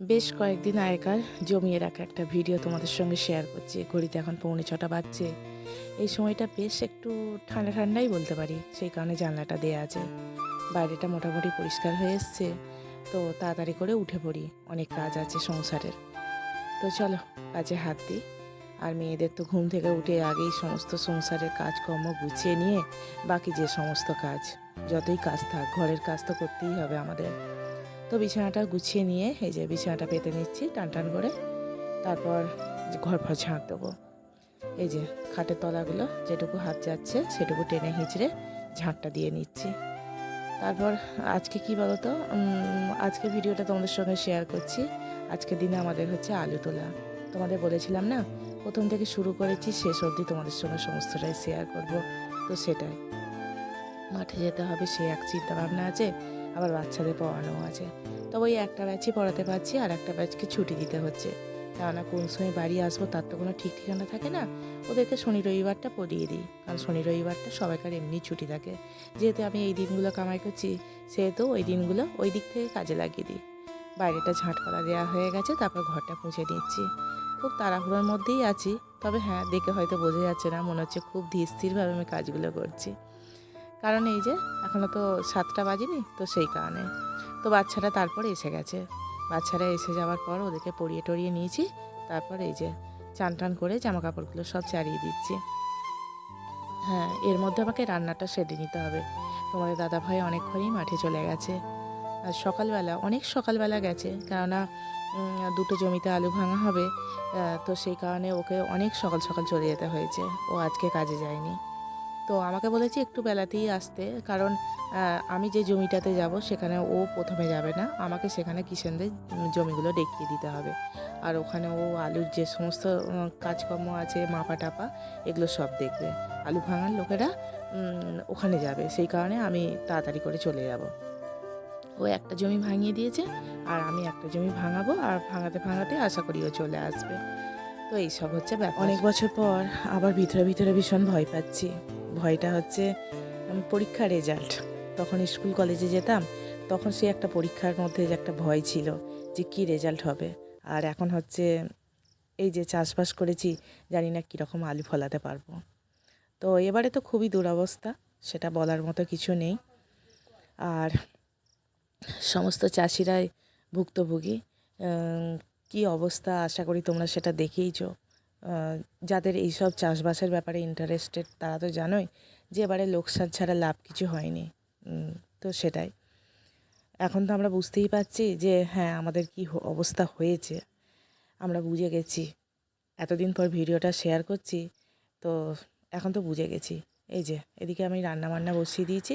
বেশ কয়েকদিন আগেকার জমিয়ে রাখা একটা ভিডিও তোমাদের সঙ্গে শেয়ার করছি। ঘড়িতে এখন পৌনে ছটা বাজছে। এই সময়টা বেশ একটু ঠান্ডা ঠান্ডাই বলতে পারি, সেই কারণে জানলাটা দেয়া আছে। বাইরেটা মোটামুটি পরিষ্কার হয়ে এসছে, তো তাড়াতাড়ি করে উঠে পড়ি, অনেক কাজ আছে সংসারের। তো চলো, কাজে হাত দিই। আর মেয়েদের তো ঘুম থেকে উঠে আগেই সমস্ত সংসারের কাজকর্ম গুছিয়ে নিয়ে বাকি যে সমস্ত কাজ, যতই কাজ থাক, ঘরের কাজ তো করতেই হবে আমাদের। তো বিছানাটা গুছিয়ে নিয়ে এই যে বিছানাটা পেতে নিচ্ছি, টান টান করে। তারপর ঘর ফর ঝাঁট দেবো। এই যে খাটের তলাগুলো যেটুকু হাত যাচ্ছে সেটুকু টেনে হিঁচড়ে ঝাঁটটা দিয়ে নিচ্ছি। তারপর আজকে কি বলতো? আজকে ভিডিওটা তোমাদের সঙ্গে শেয়ার করছি। আজকের দিনে আমাদের হচ্ছে আলু তোলা। তোমাদের বলেছিলাম না, প্রথম থেকে শুরু করেছি, শেষ অবধি তোমাদের সঙ্গে সমস্তটাই শেয়ার করব। তো সেটাই। মাঠে যেতে হবে, সে এক চিন্তা ভাবনা আছে। আবার বাচ্চাদের পড়ানো আছে। তবে ওই একটা ব্যাচই পড়াতে পারছি, আর একটা ব্যাচকে ছুটি দিতে হচ্ছে। কেননা কোন সময় বাড়ি আসব তার তো কোনো ঠিক ঠিকানা থাকে না। ওদেরকে শনি রবিবারটা পড়িয়ে দিই, কারণ শনি রবিবারটা সবাইকার এমনি ছুটি থাকে। যেহেতু আমি এই দিনগুলো কামাই করছি, সেহেতু ওই দিনগুলো ওই দিক থেকে কাজে লাগিয়ে দিই। বাইরেটা ঝাঁট করা দেওয়া হয়ে গেছে, তারপর ঘরটা মুছে নিচ্ছি। খুব তাড়াহুড়োর মধ্যেই আছি, তবে হ্যাঁ দেখে হয়তো বোঝা যাচ্ছে না, মনে হচ্ছে খুব ধীর স্থিরভাবে আমি কাজগুলো করছি। কারণ এই যে এখনও তো সাতটা বাজেনি তো সেই কারণে। তো বাচ্চারা তারপরে এসে গেছে। বাচ্চারা এসে যাওয়ার পর ওদেরকে পরিয়ে টরিয়ে নিয়েছি। তারপর এই যে চান টান করে জামা কাপড়গুলো সব চারিয়ে দিচ্ছি। হ্যাঁ এর মধ্যে আমাকে রান্নাটা সেরে নিতে হবে। তোমাদের দাদা ভাই অনেকক্ষণই মাঠে চলে গেছে। আর সকালবেলা, অনেক সকালবেলা গেছে। কেননা দুটো জমিতে আলু ভাঙা হবে। তো সেই কারণে ওকে অনেক সকাল সকাল চলে যেতে হয়েছে। ও আজকে কাজে যায়নি। তো আমাকে বলেছে একটু বেলাতেই আসতে। কারণ আমি যে জমিটাতে যাব সেখানে ও প্রথমে যাবে না। আমাকে সেখানে কিষেনদের জমিগুলো দেখিয়ে দিতে হবে। আর ওখানে ও আলুর যে সমস্ত কাজকর্ম আছে, মাপা টাপা, এগুলো সব দেখবে। আলু ভাঙার লোকেরা ওখানে যাবে। সেই কারণে আমি তাড়াতাড়ি করে চলে যাব। ও একটা জমি ভাঙিয়ে দিয়েছে, আর আমি একটা জমি ভাঙাবো, আর ভাঙাতে ভাঙাতে আশা করি ও চলে আসবে। তো এইসব হচ্ছে ব্যাপার। অনেক বছর পর আবার ভিতরে ভিতরে ভীষণ ভয় পাচ্ছি। ভয়টা হচ্ছে পরীক্ষার রেজাল্ট তখন স্কুল কলেজে যেতাম, তখন সে একটা পরীক্ষার মধ্যে যে একটা ভয় ছিল যে কি রেজাল্ট হবে। আর এখন হচ্ছে, এই যে চাষবাস করেছি, জানি না কীরকম আলু ফলাতে পারব। তো এবারে তো খুবই দুরবস্থা, সেটা বলার মতো কিছু নেই। আর সমস্ত চাষিরাই ভুক্তভোগী কি অবস্থা আশা করি তোমরা সেটা দেখেইছো। যাদের এইসব চাষবাসের ব্যাপারে ইন্টারেস্টেড তারা তো জানোই যে এবারে লোকসান ছাড়া লাভ কিছু হয়নি। তো সেটাই। এখন তো আমরা বুঝতেই পারছি যে হ্যাঁ আমাদের কি অবস্থা হয়েছে। আমরা বুঝে গেছি। এতদিন পর ভিডিওটা শেয়ার করছি, তো এখন তো বুঝে গেছি। এই যে, এদিকে আমি রান্না বান্না বসিয়ে দিয়েছি।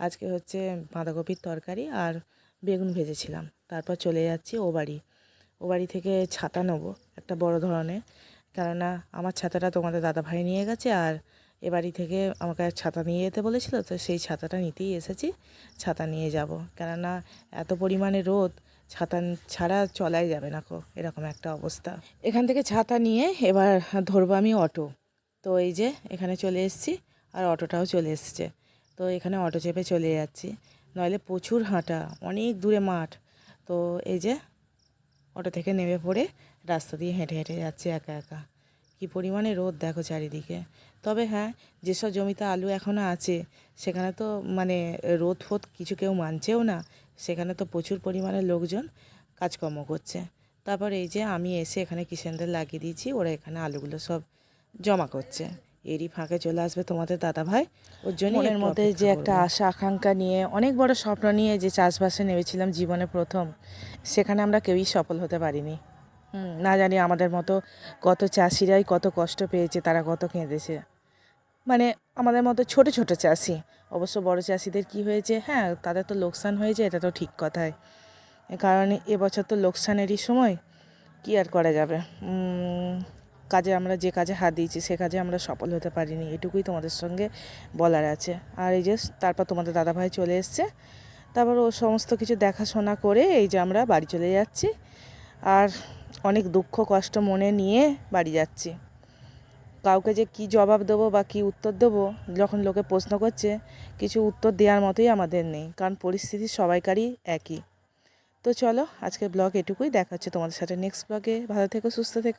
আজকে হচ্ছে বাঁধাকপির তরকারি আর বেগুন ভেজেছিলাম। তারপর চলে যাচ্ছি ও বাড়ি। ও বাড়ি থেকে ছাতা নেব, একটা বড় ধরনের। কেননা আমার ছাতাটা তোমাদের দাদা ভাই নিয়ে গেছে আর এ বাড়ি থেকে আমাকে ছাতা নিয়ে যেতে বলেছিল, তো সেই ছাতাটা নিতেই এসেছি, ছাতা নিয়ে যাব। কেননা এত পরিমাণে রোদ, ছাতা ছাড়া চলাই যাবে না কো, এরকম একটা অবস্থা। এখান থেকে ছাতা নিয়ে এবার ধরবো আমি অটো। তো এই যে এখানে চলে এসেছি আর অটোটাও চলে এসছে। তো এখানে অটো চেপে চলে যাচ্ছি। নইলে প্রচুর হাঁটা, অনেক দূরে মাঠ। তো এই যে অটো থেকে নেমে পড়ে রাস্তা দিয়ে হেঁটে হেঁটে যাচ্ছে একা একা। কী পরিমাণে রোদ দেখো চারিদিকে। তবে হ্যাঁ যেসব জমিতে আলু এখনও আছে সেখানে তো মানে রোদ ফোদ কিছু কেউ মানছেও না। সেখানে তো প্রচুর পরিমাণে লোকজন কাজকর্ম করছে। তারপর এই যে আমি এসে এখানে কিষেনদের লাগিয়ে দিয়েছি ওরা এখানে আলুগুলো সব জমা করছে। এরই ফাঁকে চলে আসবে তোমাদের দাদা ভাই। ওর জন্য এর মধ্যে যে একটা আশা আকাঙ্ক্ষা নিয়ে অনেক বড় স্বপ্ন নিয়ে যে চাষবাসে নেমেছিলাম জীবনে প্রথম সেখানে আমরা কেউই সফল হতে পারিনি। না জানি আমাদের মতো কত চাষিরাই কত কষ্ট পেয়েছে, তারা কত কেঁদেছে। মানে আমাদের মতো ছোট ছোট চাষি, অবশ্য বড় চাষিদের কি হয়েছে হ্যাঁ তাদের তো লোকসান হয়েছে, এটা তো ঠিক কথাই। কারণ এবছর তো লোকসানেরই সময়, কি আর করা যাবে? কাজে আমরা যে কাজে হাত দিয়েছি, সে কাজে আমরা সফল হতে পারিনি, এটুকুই তোমাদের সঙ্গে বলার আছে। আর এই যে, তারপর তোমাদের দাদাভাই চলে এসছে, তারপর ও সমস্ত কিছু দেখাশোনা করে এই যে আমরা বাড়ি চলে যাচ্ছি। আর অনেক দুঃখ, কষ্ট মনে নিয়ে বাড়ি যাচ্ছি। কাউকে যে কি জবাব দেবো বা কি উত্তর দেবো, যখন লোকে প্রশ্ন করছে, কিছু উত্তর দেওয়ার মতোই আমাদের নেই, কারণ পরিস্থিতি সবাইকারই একই। তো চলো আজকে ব্লগ এটুকুই, দেখা হচ্ছে তোমাদের সাথে নেক্সট ব্লগে। ভালো থেকো, সুস্থ থেকো।